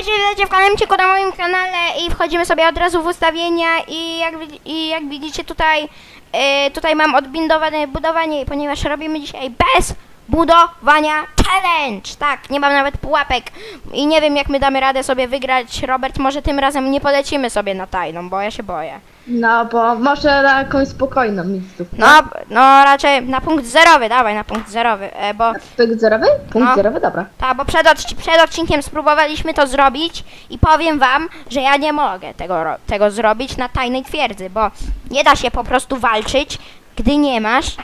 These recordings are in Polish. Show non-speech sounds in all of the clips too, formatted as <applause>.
Witajcie, witajcie w kalemciku na moim kanale i wchodzimy sobie od razu w ustawienia i jak, i jak widzicie tutaj, e, tutaj mam odbindowane budowanie, ponieważ robimy dzisiaj bez budowania challenge. Tak, nie mam nawet pułapek i nie wiem jak my damy radę sobie wygrać. Robert, może tym razem nie polecimy sobie na tajną, bo ja się boję. No, bo może na jakąś spokojną miejscówkę. No, no raczej na punkt zerowy, dawaj na punkt zerowy, e, bo Punkt zerowy? Punkt No. zerowy, dobra. Tak, bo przed, odci- przed odcinkiem spróbowaliśmy to zrobić i powiem wam, że ja nie mogę tego, ro- tego zrobić na tajnej twierdzy, bo nie da się po prostu walczyć, gdy nie masz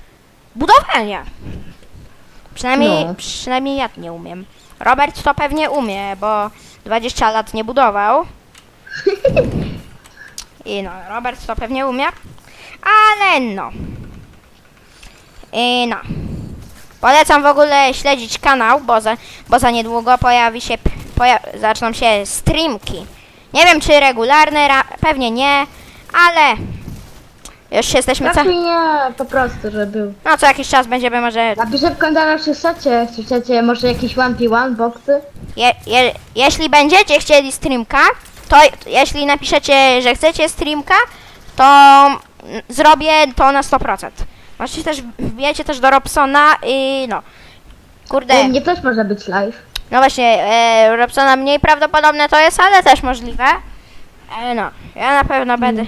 budowania. Przynajmniej, No. przynajmniej ja nie umiem. Robert to pewnie umie, bo 20 lat nie budował. I no, Robert to pewnie umie. Ale no. I no. Polecam w ogóle śledzić kanał, bo za, bo za niedługo pojawi się, poja zaczną się streamki. Nie wiem czy regularne, pewnie nie, ale już jesteśmy co, Raczej nie, po prostu, że był. no co jakiś czas będziemy może, Napiszę w komentarzach, czy chcecie, czy chcecie może jakieś 1v1 boxy? je, je, jeśli będziecie chcieli streamka, to jeśli napiszecie, że chcecie streamka, to mm, zrobię to na 100%. Możecie też, wbijecie też do Robsona i no, kurde. U mnie też może być live. No właśnie, e, Robsona mniej prawdopodobne to jest, ale też możliwe. E, no, ja na pewno będę,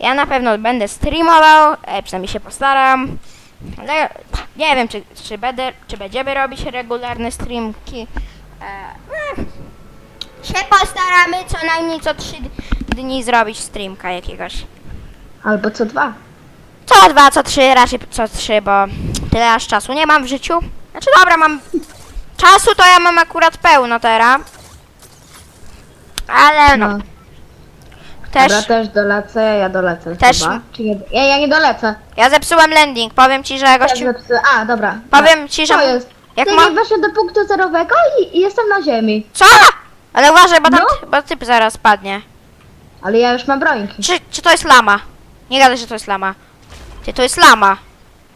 ja na pewno będę streamował, e, przynajmniej się postaram. Ale nie wiem, czy, czy, będę, czy będziemy robić regularne streamki. E, eh, się postaramy co najmniej co trzy dni zrobić streamka jakiegoś. Albo co dwa. Co dwa, co trzy, raczej co trzy, bo tyle aż czasu nie mam w życiu. Znaczy dobra, mam czasu to ja mam akurat pełno teraz. Ale no, No. Też Dobra, też dolecę, ja dolecę Też- chyba. Czy nie, ja, ja nie dolecę. ja zepsułem landing. Powiem ci, że Też gościu, zepsuję. A, dobra. powiem ci, Co że jest? jak ma... nie weszłem do punktu zerowego i, i jestem na ziemi. Co? Ale uważaj, bo tam, No. bo typ zaraz padnie. Ale ja już mam brońki. Czy, czy to jest lama? Nie gadaj, że to jest lama. Ty, to jest lama.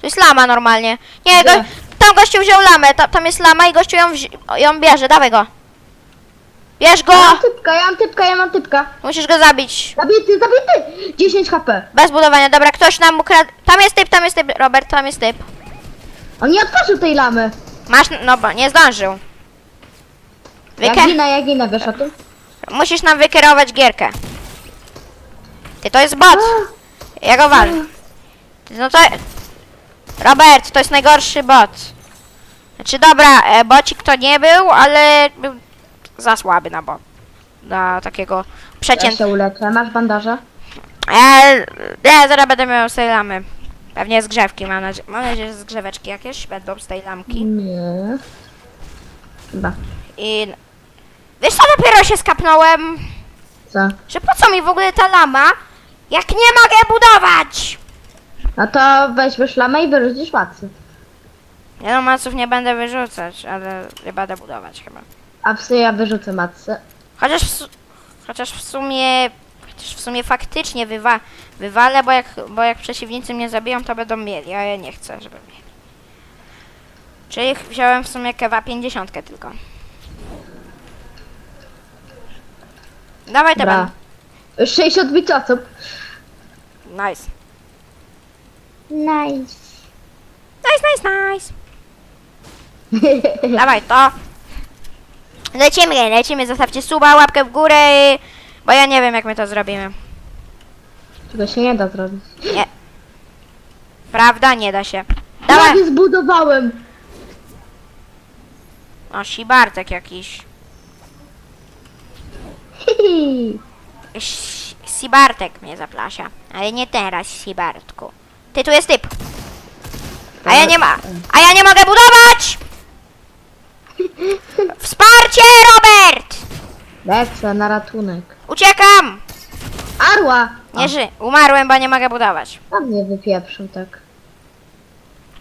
To jest lama normalnie. Nie, go, Gdzie? tam gościu wziął lamę, ta, tam jest lama i gościu ją, wzi- ją bierze, dawaj go. Bierz go! Ja mam typka, ja mam typka, ja mam typka. Musisz go zabić. Zabity, zabity! 10 HP. Bez budowania, dobra, ktoś nam ukradł. Tam jest typ, tam jest typ, Robert, tam jest typ. On nie otworzył tej lamy. Masz, no bo nie zdążył. Ja Wyke- ginę, ja ginę, wiesz o tym? Musisz nam wykierować gierkę. Ty, to jest bot. Ja go walę. No to... Robert, to jest najgorszy bot. Znaczy dobra, e, bocik to nie był, ale był za słaby na bot. Na takiego Ja przeciętnego. się uleczę. Masz bandaże? Ja, ja zaraz będę miał z tej lamy. Pewnie z grzewki, mam, nadzie- mam nadzieję, że z grzeweczki jakieś będą z tej lamki. Nie. Chyba. I... Wiesz co, dopiero się skapnąłem, Co? że po co mi w ogóle ta lama, jak nie mogę budować? No to weźmiesz lamę i wyrzucisz macy. Ja no maców nie będę wyrzucać, ale nie będę budować chyba. A w sumie ja wyrzucę macę. Chociaż w, su- chociaż w sumie, chociaż w sumie faktycznie wywa, wywalę, bo jak, bo jak przeciwnicy mnie zabiją, to będą mieli, a ja nie chcę, żeby mieli. Czyli wziąłem w sumie kewa 50 tylko. Dawaj Dobra. Już 65 osób. Nice. Nice. Nice, nice, nice. Dawaj to. Lecimy, lecimy, zostawcie suba, łapkę w górę, bo ja nie wiem jak my to zrobimy. Czego się nie da zrobić. Nie. Prawda? Nie da się. Dawaj. Prawie zbudowałem. O, Sibartek jakiś. Hihi. <laughs> Ś- Sibartek mnie zaplasia. Ale nie teraz, Sibartku. Ty, tu jest typ. A ja nie ma... A ja nie mogę budować! <laughs> Wsparcie, Robert! Lecę na ratunek. Uciekam! Arła! Nie ży... Umarłem, bo nie mogę budować. A mnie wypieprzył tak.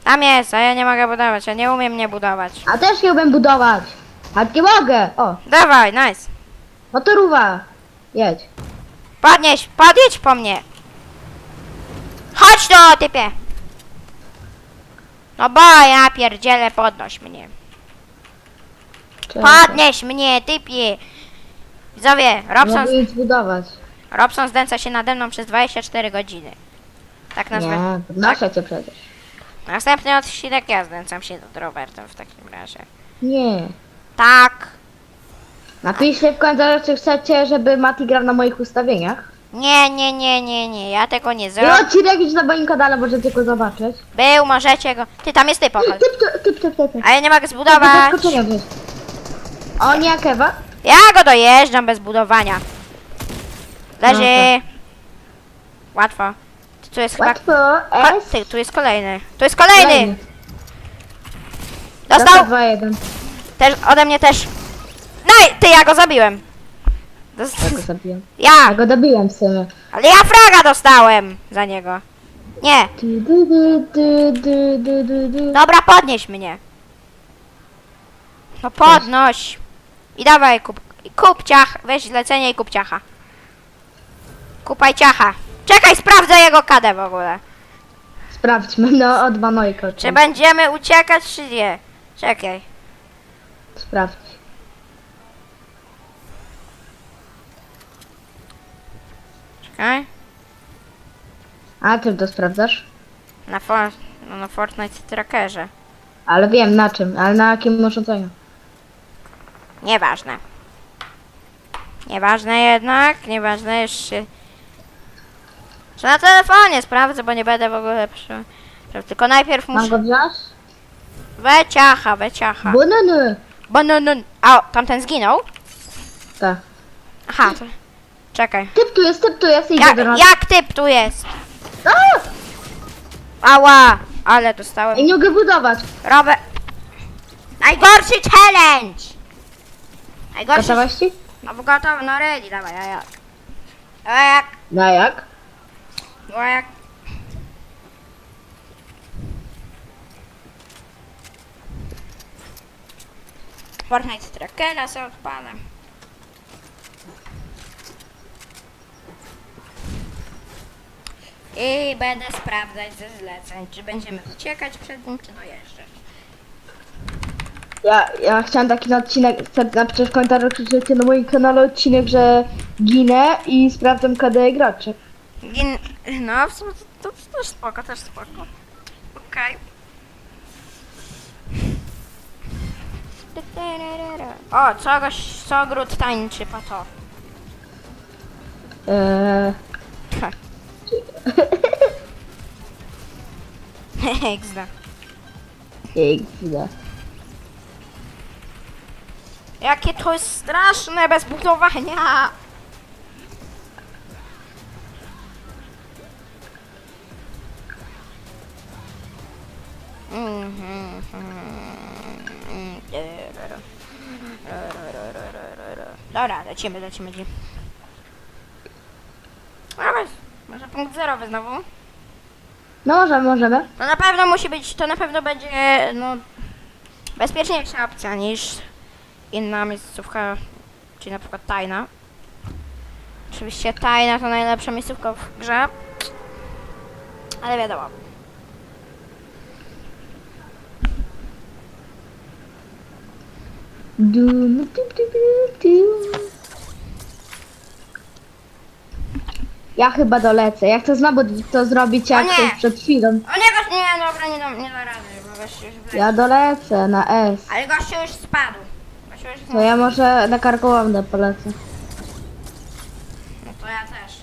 Tam jest, a ja nie mogę budować. Ja nie umiem nie budować. A też nie umiem budować. A nie mogę. O, Dawaj, nice. motoruwa. Jedź. Podnieś, podjedź po mnie. Chodź tu, typie. No bo ja pierdzielę, podnoś mnie. Czekaj. Podnieś mnie, typie. Widzowie, Robson, mogę budować. Robson zdęca się nade mną przez 24 godziny. Tak nazwę. Nie, podnoszę cię przecież. Następny odcinek ja znęcam się nad Robertem w takim razie. Nie. Tak. Napiszcie w komentarzu, czy chcecie, żeby Mati grał na moich ustawieniach. Nie, nie, nie, nie, nie, ja tego nie I zrobię. odcinek już na moim kanale możecie go zobaczyć. Był, możecie go. Ty, tam jest. Typ, typ, typ, typ, typ, typ. A ja nie mogę Do zbudować. zaskoczenia wiesz. O nie, Kewa? Ja go dojeżdżam bez budowania. Leży. Łatwo. Tu jest chyba... Łatwo, Ko- S. Ty, tu jest kolejny. Tu jest kolejny. Dostał Dostał. 2-1. Też, ode mnie też. No i ty, ja go zabiłem. Dost- Ja go zabiłem. Ja, Ja go dobiłem w sumie. ale ja fraga dostałem za niego. Nie. Du, du, du, du, du, du, du, du. Dobra, podnieś mnie. No podnoś. I dawaj, kup, kup ciach, weź zlecenie i kup ciacha. Kupaj ciacha. Czekaj, sprawdzę jego kadę w ogóle. Sprawdźmy, no od Manojko. Czy będziemy uciekać, czy nie? Czekaj. Sprawdź. Czekaj. A ty to sprawdzasz? Na, for, no, na Fortnite Trackerze. Ale wiem na czym, ale na jakim urządzeniu. Nieważne. Nieważne jednak, nieważne jeszcze. Że na telefonie sprawdzę, bo nie będę w ogóle przy... Tylko najpierw Mam go muszę... wziąć? Weciacha, weciacha. Banany! Banana. A, tamten zginął? Tak. Aha, to... Czekaj. Typ tu jest, typ tu jest, idzie Jak, do nas. jak typ tu jest? A! Ała! Ale dostałem. Ej, nie mogę budować. Robert. Najgorszy challenge! Najgorszy... Gotowość ci? No bo gotowy, no ready, dawaj, a jak? A jak? No jak? A jak? Fortnite Trackera sobie odpalam. I będę sprawdzać ze zleceń, czy będziemy uciekać przed nim, czy dojeżdżać. Ja, ja chciałem taki na odcinek, chcę napisać w komentarzu, krzyczycie na moim kanale odcinek, że ginę i sprawdzam KD graczy. Gin... No, w sumie to, to też spoko, też spoko. Okej. O, co goś, co gród tańczy, pato. Eee, <laughs> XD. XD. Jakie to jest straszne bez budowania. Dobra, lecimy, lecimy. lecimy. Dobra, może punkt zerowy znowu? No możemy, możemy. To na pewno musi być, to na pewno będzie, no, bezpieczniejsza opcja niż inna miejscówka, czyli na przykład tajna. Oczywiście tajna to najlepsza miejscówka w grze, ale wiadomo. Dum. Ja chyba dolecę. Ja chcę znowu to zrobić jak nie! to przed chwilą. O nie, gość, nie, dobra, nie, da- nie da rady, bo gościu już wleciał. Ja dolecę na S. Ale gościu już spadł. To ja może na karkołomne polecę. No to ja też.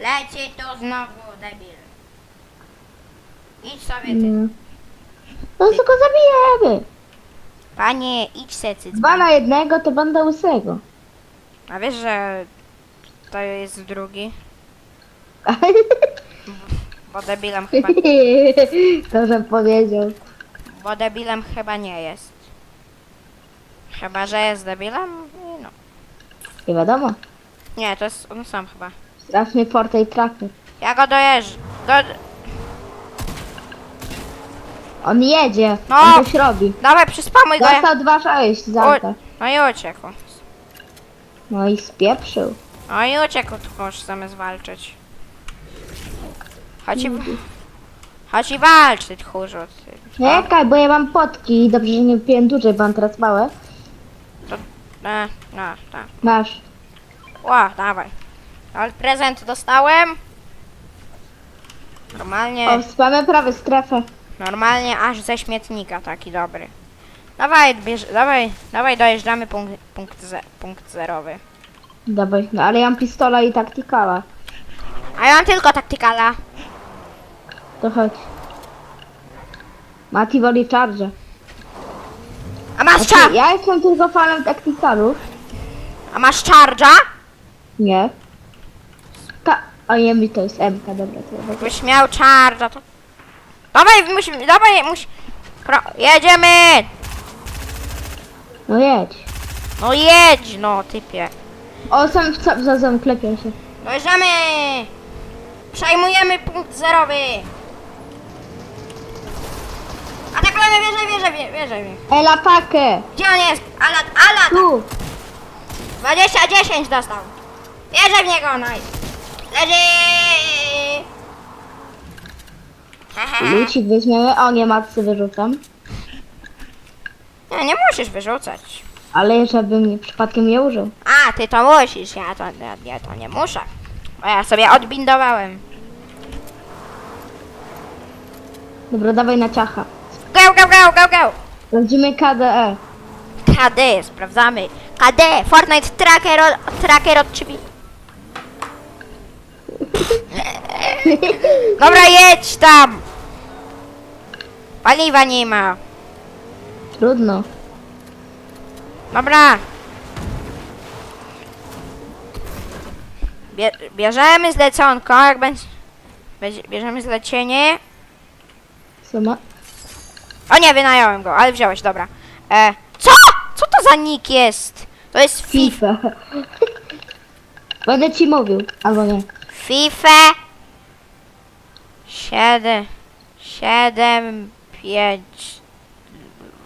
Leci tu znowu, debil. Idź sobie ty. No. No tylko zabijemy. Panie, idź se cyc. Dwa na jednego to banda łysego. A wiesz, że to jest drugi? Bo debilem chyba, <laughs> to, że powiedział. bo debilem chyba nie jest. Chyba, że jest debilem? No. Nie wiadomo. Nie, to jest on sam chyba. Strasznie porta i tracker. Ja go dojeżdżę. Do... On jedzie. No. On coś robi. Dawaj, przyspamuj go. Ja... Dostał 2-6 za to. no i uciekł. No i spieprzył. No i uciekł, tylko zamiast walczyć. Chodź i... Chodź i walcz, ty tchórzu. Ty. Czekaj, bo ja mam potki. Dobrze, że nie piłem dłużej, bo mam teraz małe. No, no, tak. Masz. Ła, dawaj. Ale prezent dostałem. Normalnie, O, spamy prawie strefę. normalnie aż ze śmietnika taki dobry. Dawaj, bierz, dawaj, dawaj dojeżdżamy punkt, punkt, ze, punkt zerowy. Dawaj, no ale ja mam pistola i taktykala. A ja mam tylko taktykala. To chodź. Mati woli charge. A masz Znaczy, czar, ja jestem tylko fanem taktykalów. a masz charge'a? Nie. Ta... O nie, mi to jest MK, dobra, to ja Jakbyś miał charge'a to... Dawaj, musimy, dawaj, musi... Pro, jedziemy! No jedź. No jedź, no typie. O, sam w za zam klepią się. Dojeżdżamy! Przejmujemy punkt zerowy! Atakujemy wieżę, wieżę, wie- wieżę. El ataque! Gdzie on jest? Alat, alat! Tu! 20, 10 dostał. Wierzę w niego, nice. Leży! Hehehe. Lucik weźmiemy. O, nie, matcy wyrzucam. Nie, nie musisz wyrzucać. Ale żebym nie, przypadkiem nie użył. A, ty to musisz, ja to, ja, ja to nie muszę. Bo ja sobie odbindowałem. Dobra, dawaj na ciacha. Go, go, go, go, go! Sprawdzimy. KDE. KD, sprawdzamy. KD, Fortnite Tracker od, tracker od drzwi. <laughs> Dobra, jedź tam! Paliwa nie ma. Trudno. Dobra. Bie, bierzemy zleconko, jak będzie... będzie- Bierzemy zlecenie. Co ma? O nie, wynająłem go, ale wziąłeś, dobra. E, co? Co to za nick jest? To jest FIFA. FIFA. Będę ci mówił. Albo nie. FIFA 7 7 5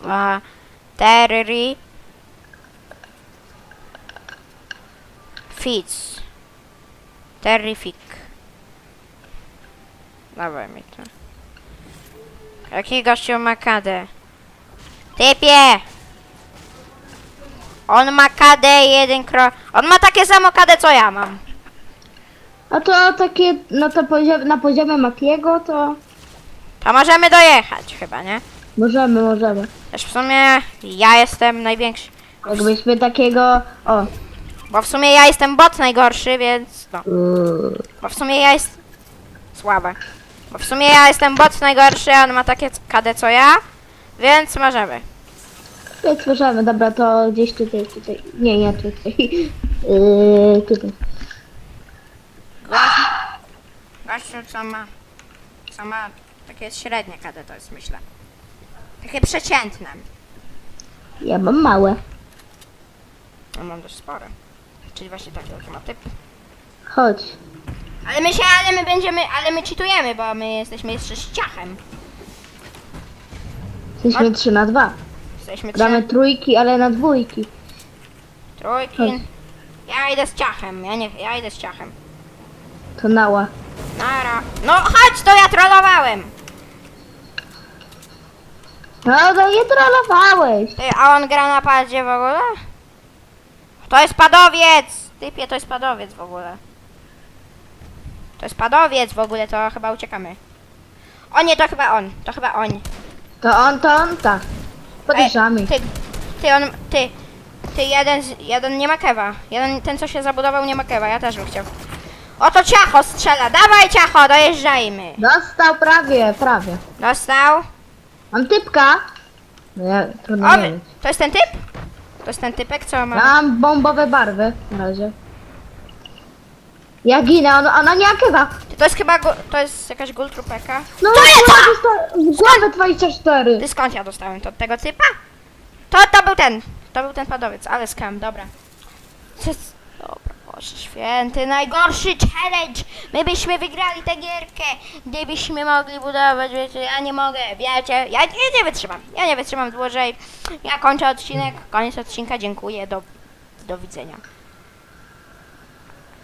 2 4 Fitz Terrific Dawaj mi to Jaki gościu ma kadę? Typie! On ma KD jeden kro... On ma takie samo KD co ja mam. A to takie, no to poziom, na poziomie Makiego to To możemy dojechać chyba, nie? możemy, możemy. Też w sumie ja jestem największy. Jakbyśmy takiego, o, Bo w sumie ja jestem bot najgorszy, więc no. yy, Bo w sumie ja jest słabe. Bo w sumie ja jestem bot najgorszy, a on ma takie KD co ja, więc możemy. więc możemy, dobra, to gdzieś tutaj, tutaj, nie, nie tutaj, <laughs> yy, tutaj. Gościu co ma, co ma takie średnie KD to jest myślę. Takie przeciętne. Ja mam małe. No mam dość spore. Czyli właśnie taki oto ma typ. Chodź. Ale my się, ale my będziemy, ale my cheatujemy, bo my jesteśmy jeszcze z ciachem. Jesteśmy 3 na 2. Jesteśmy trzy, trójki, ale na dwójki. trójki. Ja idę z ciachem, ja nie, ja idę z ciachem. To nała. Nara. No chodź, to ja trollowałem. No, no nie trollowałeś. Ty, a on gra na padzie w ogóle? To jest padowiec! Typie, to jest padowiec w ogóle. To jest padowiec w ogóle, to chyba uciekamy. O nie, to chyba on, to chyba on. To on, to on, tak. Podejrzamy. Ej, Ty, ty, on, ty, ty, jeden, z, jeden nie ma kewa. Jeden, ten co się zabudował nie ma kewa, ja też bym chciał. Oto ciacho strzela, dawaj ciacho, dojeżdżajmy. Dostał prawie, prawie. Dostał. Mam typka. No ja, trudno O, nie wy- wiem. to jest ten typ? To jest ten typek, co ma... Mam bombowe barwy na razie. Ja ginę, ona, ona nie akywa. To jest chyba, gu- to jest jakaś gultrupeka. No, To jest dostałem w głowę 24. Ty skąd ja dostałem to? Od tego typa? To, to był ten. To był ten padowiec, ale skam, dobra. Co Dobra, Boże święty, najgorszy challenge! My byśmy wygrali tę gierkę, gdybyśmy mogli budować, wiecie, ja nie mogę, wiecie, ja, ja nie wytrzymam, ja nie wytrzymam dłużej. Ja kończę odcinek, koniec odcinka, dziękuję, do, do widzenia.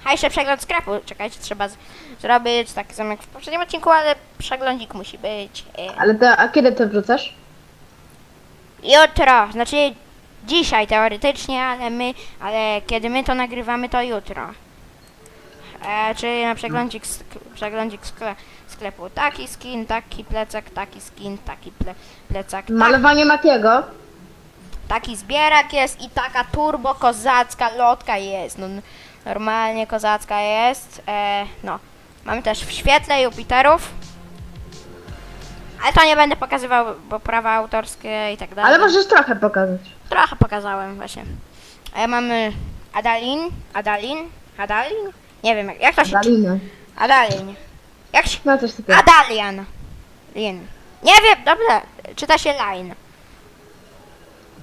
A jeszcze przegląd sklepu, czekajcie, trzeba z, zrobić taki sam jak w poprzednim odcinku, ale przeglądzik musi być. E, Ale to, a kiedy to wrzucasz? Jutro, znaczy dzisiaj teoretycznie, ale my, ale kiedy my to nagrywamy, to jutro. E, czyli na przeglądzik, sk- przeglądzik skle, sklepu taki skin, taki plecak, taki skin, taki ple, plecak, tak, Malowanie Matiego. taki zbierak jest i taka turbo kozacka lotka jest. No, n- normalnie kozacka jest. E, no, mamy też w świetle Jupiterów. Ale to nie będę pokazywał, bo prawa autorskie i tak dalej. Ale możesz trochę pokazać. Trochę pokazałem właśnie. E, mamy Adalin, Adalin, Adalin? Nie wiem jak, jak to się. Dalinę. Adalin. Jak się... No coś takiego. Adalian. Lin. Nie wiem, dobrze, czyta się line.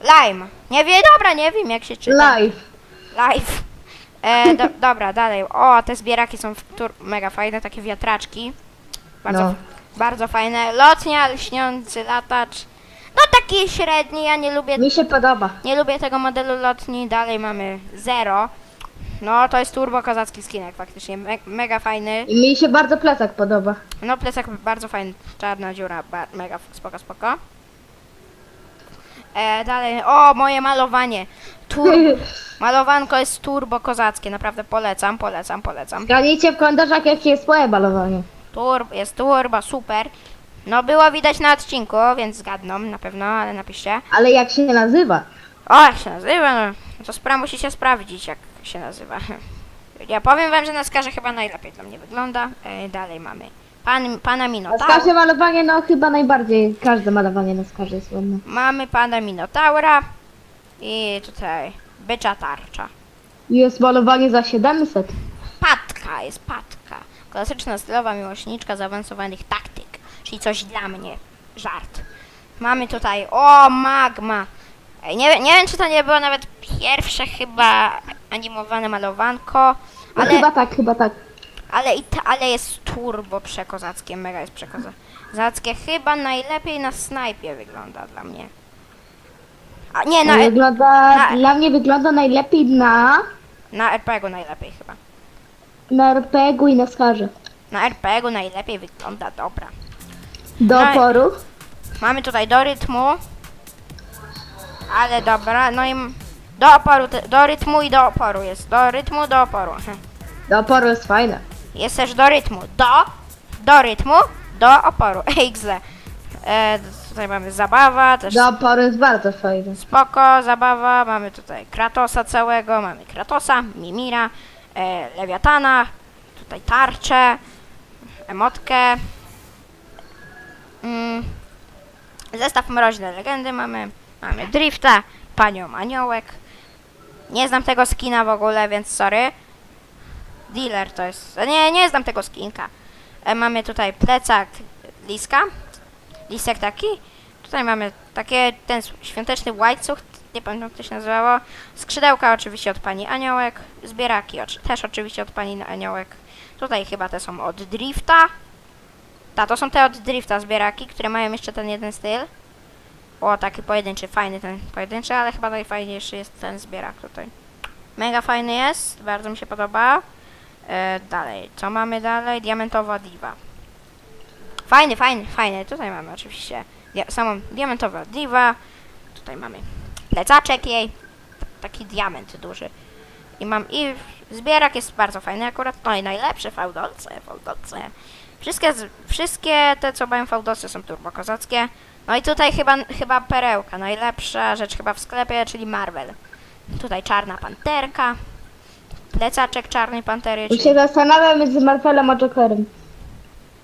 Lime. Nie wiem, dobra, nie wiem jak się czyta. Live. Live. E, do, dobra, dalej. O, te zbieraki są tur- mega fajne, takie wiatraczki. Bardzo, No. bardzo fajne. Lotnia, lśniący latacz. No taki średni, ja nie lubię, Mi się podoba. nie lubię tego modelu lotni. Dalej mamy Zero. No, to jest turbo kozacki skinek faktycznie, me mega fajny. I mi się bardzo plecak podoba. No, plecak bardzo fajny, czarna dziura, ba- mega spoko, spoko. E, dalej, o, moje malowanie. Tur <laughs> malowanko jest turbo kozackie, naprawdę polecam, polecam, polecam. Zgadnijcie w komentarzach jakie jest moje malowanie. Tur jest turbo, super. No, było widać na odcinku, więc zgadną na pewno, ale napiszcie. Ale jak się nazywa? O, jak się nazywa? No, to spra musicie sprawdzić, jak się nazywa. <laughs> Ja powiem wam, że na skarze chyba najlepiej dla mnie wygląda. E, dalej mamy pan, pana Na Minotaura. skarze malowanie, no chyba najbardziej, każde malowanie na skarze jest ładne. Mamy pana Minotaura i tutaj bycza tarcza. Jest malowanie za 700. Patka jest patka. Klasyczna stylowa miłośniczka zaawansowanych taktyk, czyli coś dla mnie. Żart. Mamy tutaj, o magma. Ej, Nie, wiem- nie wiem, czy to nie było nawet pierwsze chyba animowane malowanko, No ale, chyba tak, chyba tak. ale, i ta, ale jest turbo przekozackie, mega jest przekozackie. Chyba najlepiej na snajpie wygląda dla mnie. A nie, na, wygląda, na- dla mnie wygląda najlepiej na, na RPG-u najlepiej chyba. na RPG-u i na skarze. Na RPG-u najlepiej wygląda, dobra. Do No i- oporu. Mamy tutaj do rytmu. Ale dobra, no i m- do oporu, te- do rytmu i do oporu jest. Do rytmu, do oporu. Do oporu jest fajne. Jest też do rytmu. Do, do rytmu, do oporu. <laughs> XD. E, tutaj mamy zabawa, też Do oporu jest bardzo fajne. spoko, zabawa. Mamy tutaj Kratosa całego, mamy Kratosa, Mimira, e, Lewiatana, tutaj tarczę, emotkę. Mm, zestaw mroźne legendy mamy. Mamy Drifta, panią aniołek. Nie znam tego skina w ogóle, więc sorry. Dealer to jest. Nie, nie znam tego skinka. E, mamy tutaj plecak liska. Lisek taki. Tutaj mamy takie, ten świąteczny łańcuch, nie pamiętam jak to się nazywało. Skrzydełka oczywiście od pani Aniołek. Zbieraki też oczywiście od pani Aniołek. Tutaj chyba te są od Drifta. Ta, to są te od Drifta zbieraki, które mają jeszcze ten jeden styl. O, taki pojedynczy, fajny ten pojedynczy, ale chyba najfajniejszy jest ten zbierak tutaj. Mega fajny jest, bardzo mi się podoba. E, dalej, co mamy dalej? Diamentowa diwa. Fajny, fajny, fajny. Tutaj mamy oczywiście dia- samą diamentową diwa. Tutaj mamy plecaczek jej. Taki diament duży. I mam i zbierak jest bardzo fajny akurat. No i najlepsze fałdolce, fałdolce. Wszystkie, wszystkie te co mają fałdolce są turbo kozackie. No i tutaj chyba, chyba perełka. Najlepsza rzecz chyba w sklepie, czyli Marvel. Tutaj czarna panterka. Plecaczek czarnej pantery. Już się zastanawiam między Marvelem a Jokerem.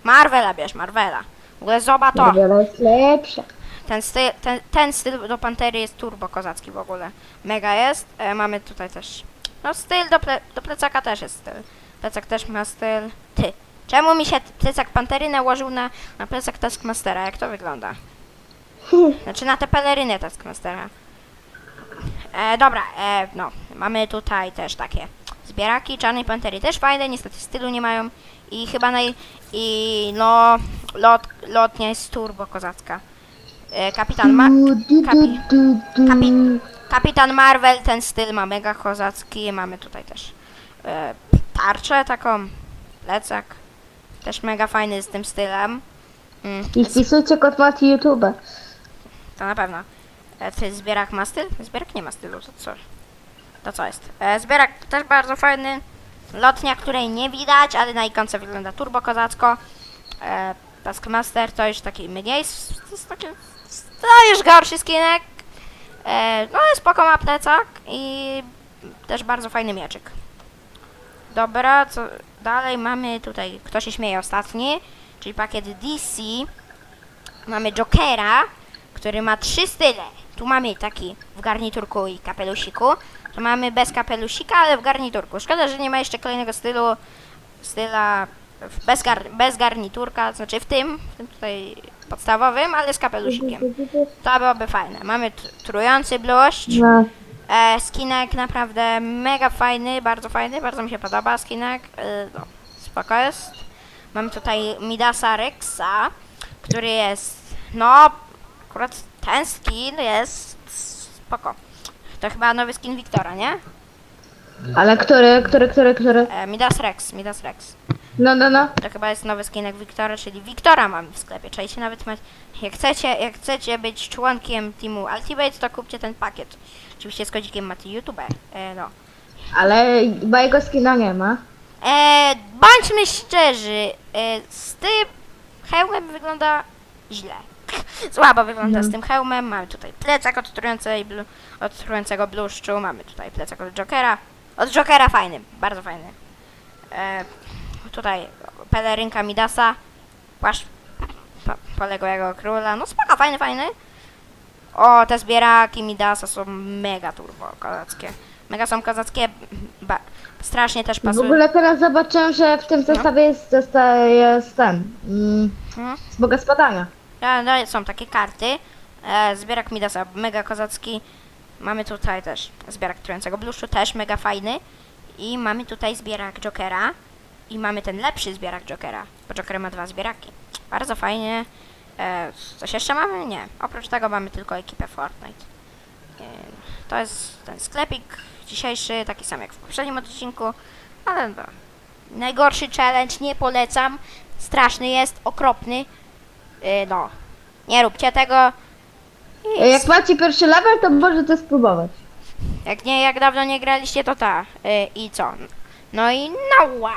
Marvela bierz, Marvela. W ogóle zobacz to. Marvela jest lepsza. Ten styl, ten, ten styl do Pantery jest turbo kozacki w ogóle. Mega jest. E, mamy tutaj też. No styl do, ple, do plecaka też jest styl. Plecak też ma styl. Ty. Czemu mi się plecak Pantery nałożył na, na plecak Taskmastera? Jak to wygląda? <laughs> Znaczy na tę pelerynę Taskmastera. E, dobra, e, no. Mamy tutaj też takie zbieraki czarnej Pantery. Też fajne, niestety stylu nie mają. I chyba naj... I no... Lot, lotnia jest turbo kozacka. E, kapitan ma... Kapi-. Kapi- Kapitan Marvel, ten styl ma mega kozacki. Mamy tutaj też e, tarczę taką, plecak. Też mega fajny z tym stylem. Mm, I wpisujcie kod Mati YouTube. to na pewno. E, jest zbierak ma styl? Zbierak nie ma stylu, to co? To co jest? E, zbierak też bardzo fajny. Lotnia, której nie widać, ale na ikonce wygląda turbo kozacko. E, Taskmaster to już taki mniej, s- to jest taki, to już gorszy skinek. E, no ale spoko ma plecak i też bardzo fajny mieczyk. Dobra, co dalej mamy tutaj, kto się śmieje ostatni, czyli pakiet DC. Mamy Jokera, który ma trzy style. Tu mamy taki w garniturku i kapelusiku. Mamy bez kapelusika, ale w garniturku. Szkoda, że nie ma jeszcze kolejnego stylu, styla bez, gar, bez garniturka, znaczy w tym, w tym tutaj podstawowym, ale z kapelusikiem. To byłoby fajne. Mamy tr- trujący bluszcz. No. E, skinek naprawdę mega fajny, bardzo fajny, bardzo mi się podoba skinek. E, no, spoko jest. Mamy tutaj Midasa Rexa, który jest, no, akurat ten skin jest spoko. To chyba nowy skin Wiktora, nie? Ale który, który, który, który? E, Midas Rex, Midas Rex. No, no, no. To chyba jest nowy skinek Wiktora, czyli Wiktora mamy w sklepie. Czajcie nawet mać. Jak chcecie, jak chcecie być członkiem teamu Ultimate, to kupcie ten pakiet. Oczywiście z kodzikiem Mati YouTuber. E, no. Ale chyba jego skina nie ma. E, bądźmy szczerzy, e, z tym hełmem wygląda źle. Słabo wygląda z tym hełmem. Mamy tutaj plecak od, trującej blu, od trującego bluszczu. Mamy tutaj plecak od Jokera. Od Jokera fajny, bardzo fajny. E, tutaj pelerynka Midasa. Płaszcz po, poległego króla. No spoko, fajny, fajny. O, te zbieraki Midasa są mega turbo kozackie. Mega są kozackie. Ba, strasznie też W pasują. ogóle teraz zobaczyłem, że w tym zestawie jest, zesta- jest ten. Mm, Mhm. z Boga Spadania. No, no, są takie karty. E, zbierak Midasa, mega kozacki. Mamy tutaj też zbierak trującego bluszczu, też mega fajny. I mamy tutaj zbierak Jokera. I mamy ten lepszy zbierak Jokera, bo Joker ma dwa zbieraki. Bardzo fajnie. E, coś jeszcze mamy? Nie. Oprócz tego mamy tylko ekipę Fortnite. E, to jest ten sklepik dzisiejszy, taki sam jak w poprzednim odcinku, ale no. Najgorszy challenge, nie polecam. Straszny jest, okropny. E, no, nie róbcie tego. I E, Jak macie pierwszy level, to możecie spróbować. jak nie, jak dawno nie graliście, to ta. Y, I co? No i no wow.